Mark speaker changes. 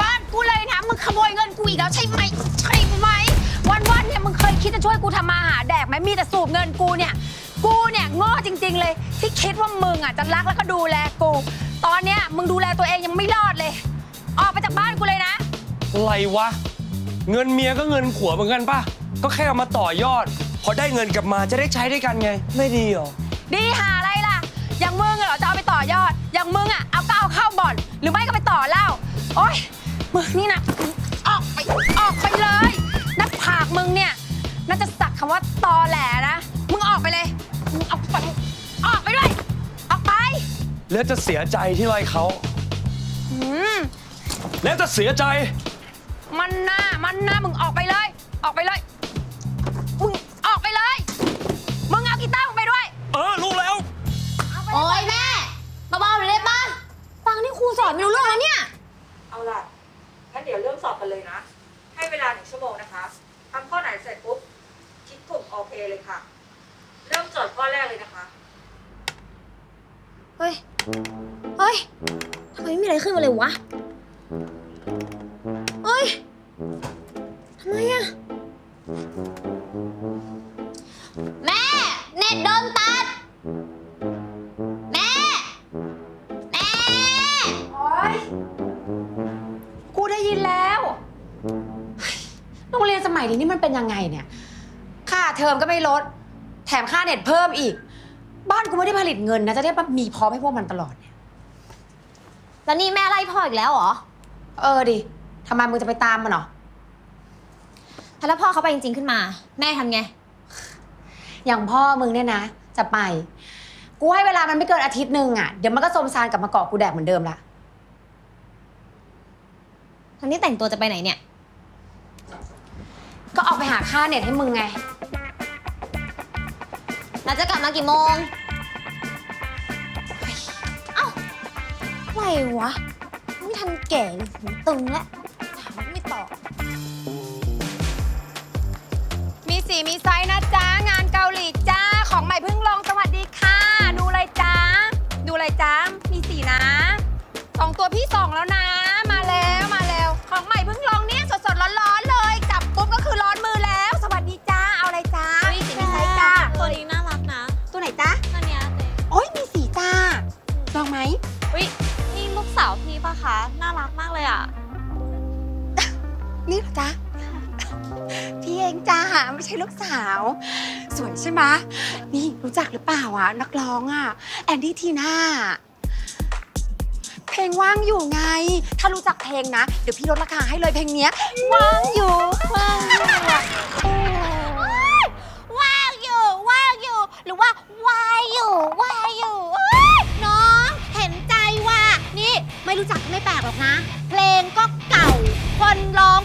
Speaker 1: บ้านกูเลยนะ มึงขโมยเงินกูอีกแล้วใช่ไหมใช่ไหม วันๆเนี่ยมึงเคยคิดจะช่วยกูทำมาหาแดกไหมมีแต่สูบเงินกูเนี่ย กูเนี่ยโง่จริง ๆ เลย ที่คิดว่ามึงอะจะรักแล้วก็ดูแลกู ตอนเนี้ยมึงดูแลตัวเองยังไม่รอดเลย ออกไปจากบ้านกูเลยนะ
Speaker 2: อะไรวะ เงินเมียก็เงินผัวเหมือนกันป่ะ ก็แค่เอามาต่อยอด พอได้เงินกลับมาจะได้ใช้ด้วยกันไง ไม่ดีเหรอ
Speaker 1: ดีหาอะไรล่ะ อย่างมึงอะเหรอจะเอาไปต่อยอด อย่างมึงอะเอาก็เอาเข้าบ่อน หรือไม่ก็ไปต่อเหล้า โอ๊ย มึงนี่นะออกไปออกไปเลยหน้าผากมึงเนี่ยน่าจะสักคำว่าตอแหลนะมึงออกไปเลยมึงออกไปออกไปด้วยออกไป
Speaker 2: แล้วจะเสียใจที่ไล่เขา
Speaker 1: อืม
Speaker 2: แล้วจะเสียใจ
Speaker 1: มันหน้ามันหน้ามึงออกไปเลย ออกไปเลย กั
Speaker 3: นเลย
Speaker 4: นะ ให้เวลาหนึ่งชั่วโมงนะคะทำข้อไหนเสร็จปุ๊บคิดกลุ่มโอเคเลยค่ะ เริ่มโจทย์ข้อแรกเลยนะคะ
Speaker 3: เฮ้ย เฮ้ยทำไมไม่มีอะไรขึ้นมาเลยวะ เฮ้ยทำไมอะแม่ เน็ตโดนตัด แม่ แม่
Speaker 1: โอ๊ย โรงเรียนสมัยนี้นี่มันเป็นยังไงเนี่ย ค่าเทอมก็ไม่ลด แถมค่าเน็ตเพิ่มอีก บ้านกูไม่ได้ผลิตเงินนะ จะได้แบบมีพร้อมให้พวกมันตลอดเนี่ย
Speaker 3: แล้วนี่แม่ไล่พ่ออีกแล้วเหรอ
Speaker 1: เออดิทำไมมึงจะไปตามมันเหรอ
Speaker 3: แล้วพ่อเขาไปจริงๆขึ้นมา แม่ทำไง
Speaker 1: อย่างพ่อมึงเนี่ยนะ จะไป กูให้เวลามันไม่เกินอาทิตย์หนึ่งอะ เดี๋ยวมันก็สมซานกลับมาเกาะกูแดกเหมือนเดิมละ
Speaker 3: ทั้งที่แต่งตัวจะไปไหนเนี่ย
Speaker 1: ก็ออกไป หาค่าเน็ตให้มึงไง
Speaker 3: เราจะกลับมากี่โมง เอ้าอะไรวะ ไม่ทันแก่เลยหูตึงแล้วถามไม่ตอบ
Speaker 1: มีสีมีไซส์นะจ๊ะ รักมา
Speaker 3: กเลยอะ
Speaker 1: นี่เหรอจ๊ะ พี่เองจ้าไม่ใช่ลูกสาว สวยใช่ไหมนี่รู้จักหรือเปล่าอะ นักร้องอะ แอนดี้ทีน่า เพลงว่างอยู่ไง ถ้ารู้จักเพลงนะ เดี๋ยวพี่ลดราคาให้เลยเพลงเนี้ย ว่างอยู่ ว่างอยู่ แปลกหรอกนะ
Speaker 3: เพลงก็เก่า คนร้อง